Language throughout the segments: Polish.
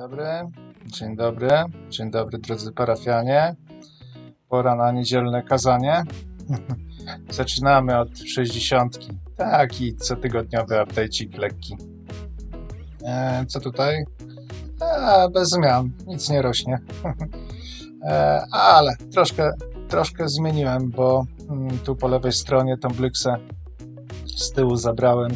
dobry, dzień dobry, dzień dobry drodzy parafianie. Pora na niedzielne kazanie. Zaczynamy od 60. Taki cotygodniowy update'ik lekki. E, co tutaj? E, bez zmian, nic nie rośnie. e, ale troszkę, troszkę zmieniłem, bo mm, tu po lewej stronie tą blyksę z tyłu zabrałem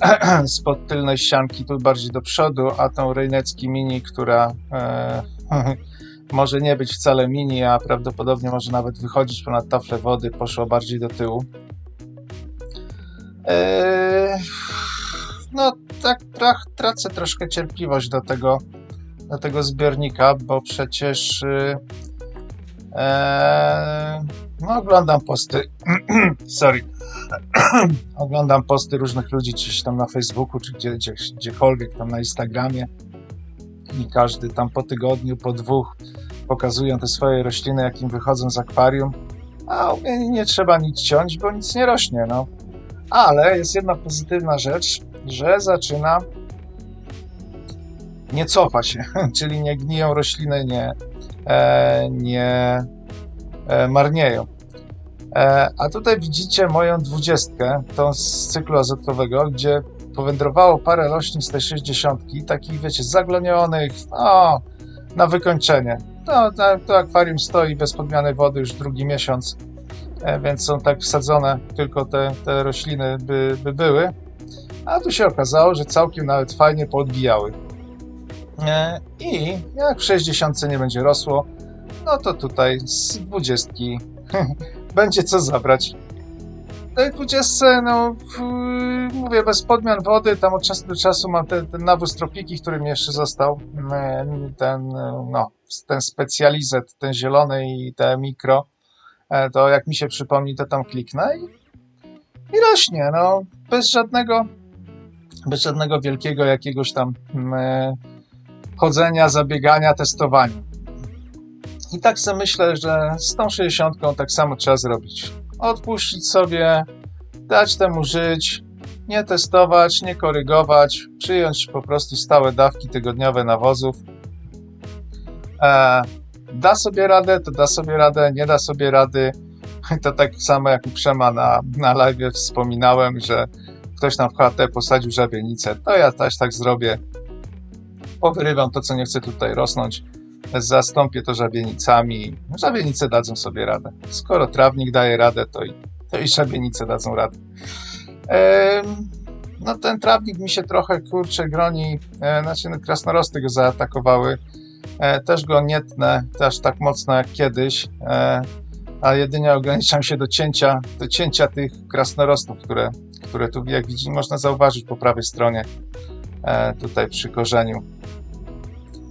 spod tylnej ścianki tu bardziej do przodu, a tą Rejnecki Mini, która e, może nie być wcale mini, a prawdopodobnie może nawet wychodzić ponad taflę wody, poszła bardziej do tyłu. E, no tak trach, tracę troszkę cierpliwość do tego, do tego zbiornika, bo przecież e, no, oglądam posty. Sorry oglądam posty różnych ludzi, gdzieś tam na Facebooku, czy gdzie, gdzie, gdziekolwiek, tam na Instagramie i każdy tam po tygodniu, po dwóch pokazują te swoje rośliny, jakim wychodzą z akwarium, a u mnie nie trzeba nic ciąć, bo nic nie rośnie, no. Ale jest jedna pozytywna rzecz, że zaczyna nie cofa się, czyli nie gniją rośliny, nie, e, nie e, marnieją. E, a tutaj widzicie moją dwudziestkę, tą z cyklu azotowego, gdzie powędrowało parę roślin z tej 60, takich wiecie, zaglonionych, no, na wykończenie. No, to, akwarium stoi bez podmiany wody już drugi miesiąc, e, więc są tak wsadzone, tylko te, te rośliny by, by były. A tu się okazało, że całkiem nawet fajnie poodbijały. E, I jak w 60 nie będzie rosło, no to tutaj z 20 będzie co zabrać. W tej 20, no, w, mówię, bez podmian wody, tam od czasu do czasu mam ten, ten nawóz tropiki, który mi jeszcze został, mm, ten, no, ten specjalizet, ten zielony i te mikro, E, to jak mi się przypomni, to tam kliknę i, i rośnie, no, bez żadnego, bez żadnego wielkiego jakiegoś tam mm, chodzenia, zabiegania, testowania. I tak sobie myślę, że z tą 60 tak samo trzeba zrobić. Odpuścić sobie, dać temu żyć, nie testować, nie korygować, przyjąć po prostu stałe dawki tygodniowe nawozów. E, da sobie radę, to da sobie radę, nie da sobie rady. To tak samo jak u Przema na, na live wspominałem, że ktoś tam w posadził żabienicę, to ja też tak zrobię. Powyrywam to, co nie chce tutaj rosnąć zastąpię to żabienicami. Żabienice dadzą sobie radę. Skoro trawnik daje radę, to i, to i żabienice dadzą radę. Ehm, no ten trawnik mi się trochę, kurczę, groni, e, znaczy no, krasnorosty go zaatakowały. E, też go nie tnę też tak mocno jak kiedyś, e, a jedynie ograniczam się do cięcia, do cięcia tych krasnorostów, które, które tu, jak widzimy, można zauważyć po prawej stronie, e, tutaj przy korzeniu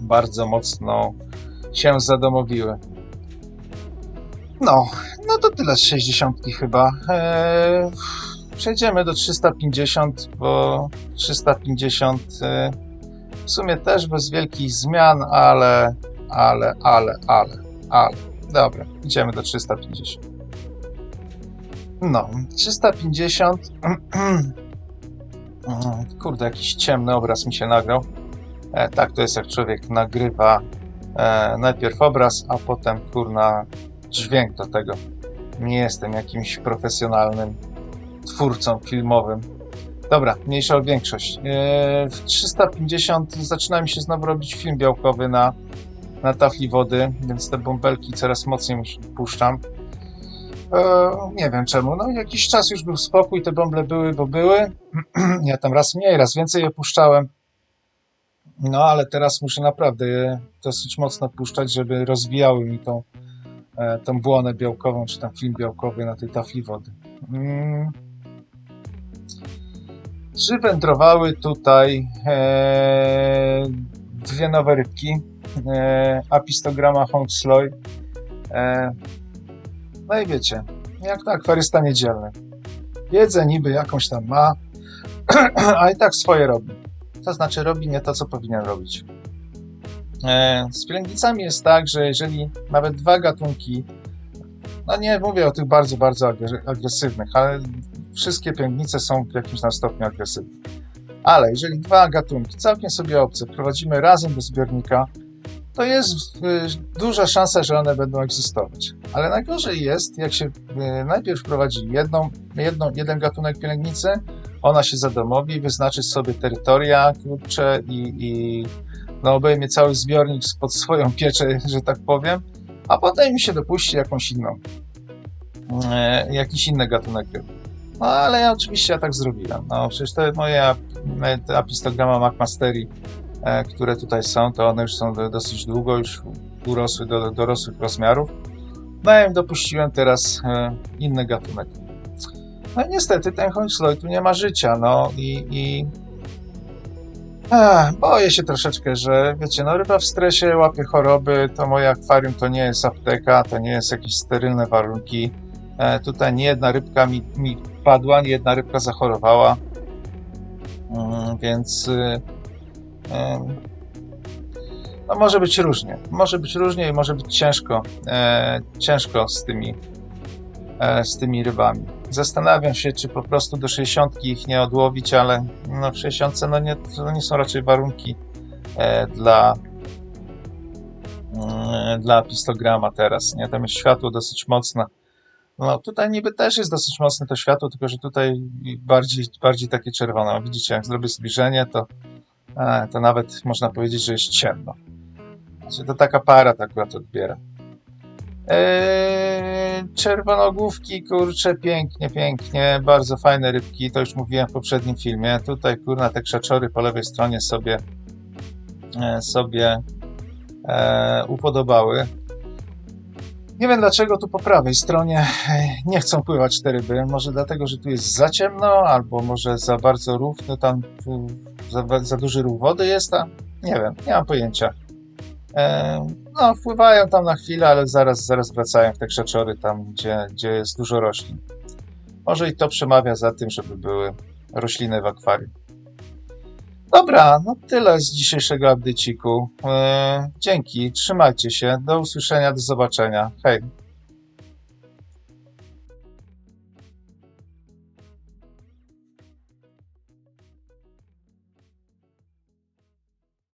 bardzo mocno się zadomowiły. No, no to tyle z 60 chyba. Eee, przejdziemy do 350, bo 350 e, w sumie też bez wielkich zmian, ale, ale, ale, ale, ale. Dobra, idziemy do 350. No, 350. Kurde, jakiś ciemny obraz mi się nagrał. E, tak to jest, jak człowiek nagrywa e, najpierw obraz, a potem kurna dźwięk do tego. Nie jestem jakimś profesjonalnym twórcą filmowym. Dobra, mniejsza o większość. E, w 350 zaczyna mi się znowu robić film białkowy na, na tafli wody, więc te bąbelki coraz mocniej puszczam. E, nie wiem czemu. No, jakiś czas już był spokój, te bąble były, bo były. ja tam raz mniej, raz więcej je puszczałem. No, ale teraz muszę naprawdę je dosyć mocno puszczać, żeby rozwijały mi tą, e, tą błonę białkową, czy tam film białkowy na tej tafli wody. Mm. Przywędrowały tutaj e, dwie nowe rybki. E, apistograma Hongsloy. E, no i wiecie, jak to akwarysta niedzielny. Wiedzę niby jakąś tam ma, a i tak swoje robi to znaczy robi nie to, co powinien robić. E, z pielęgnicami jest tak, że jeżeli nawet dwa gatunki, no nie mówię o tych bardzo, bardzo agresywnych, ale wszystkie pielęgnice są w jakimś tam stopniu agresywne. Ale jeżeli dwa gatunki całkiem sobie obce wprowadzimy razem do zbiornika, to jest y, duża szansa, że one będą egzystować. Ale najgorzej jest, jak się y, najpierw wprowadzi jedną, jedną, jeden gatunek pielęgnicy, ona się zadomowi, wyznaczy sobie terytoria kurcze i, i no, obejmie cały zbiornik pod swoją pieczę, że tak powiem, a potem mi się dopuści jakąś inną, e, jakiś inny gatunek ryb. No ale ja oczywiście ja tak zrobiłem. No przecież te moje te apistograma McMastery, e, które tutaj są, to one już są do, dosyć długo, już urosły do dorosłych rozmiarów. No ja im dopuściłem teraz e, inny gatunek. No i niestety ten Hońsloy tu nie ma życia, no i, i Ech, boję się troszeczkę, że wiecie, no ryba w stresie łapie choroby, to moje akwarium to nie jest apteka, to nie jest jakieś sterylne warunki. E, tutaj nie jedna rybka mi, mi padła, nie jedna rybka zachorowała, mm, więc y, y, no może być różnie. Może być różnie i może być ciężko, e, ciężko z tymi, z tymi rybami. Zastanawiam się, czy po prostu do 60 ich nie odłowić, ale no w 60 no nie, to nie są raczej warunki e, dla, mm, dla pistograma teraz. Nie? Tam jest światło dosyć mocne. No tutaj niby też jest dosyć mocne to światło, tylko że tutaj bardziej, bardziej takie czerwone. Widzicie, jak zrobię zbliżenie, to, e, to nawet można powiedzieć, że jest ciemno. Znaczy, to taka para tak akurat odbiera. Eee, czerwonogłówki, kurcze, pięknie, pięknie, bardzo fajne rybki, to już mówiłem w poprzednim filmie. Tutaj, kurna, te krzaczory po lewej stronie sobie, e, sobie e, upodobały. Nie wiem dlaczego tu po prawej stronie nie chcą pływać te ryby. Może dlatego, że tu jest za ciemno, albo może za bardzo równo, tam za, za duży ruch wody jest, a nie wiem, nie mam pojęcia. No, wpływają tam na chwilę, ale zaraz, zaraz wracają w te krzaczory tam, gdzie, gdzie jest dużo roślin. Może i to przemawia za tym, żeby były rośliny w akwarium. Dobra, no tyle z dzisiejszego update'iku. E, dzięki, trzymajcie się, do usłyszenia, do zobaczenia. Hej.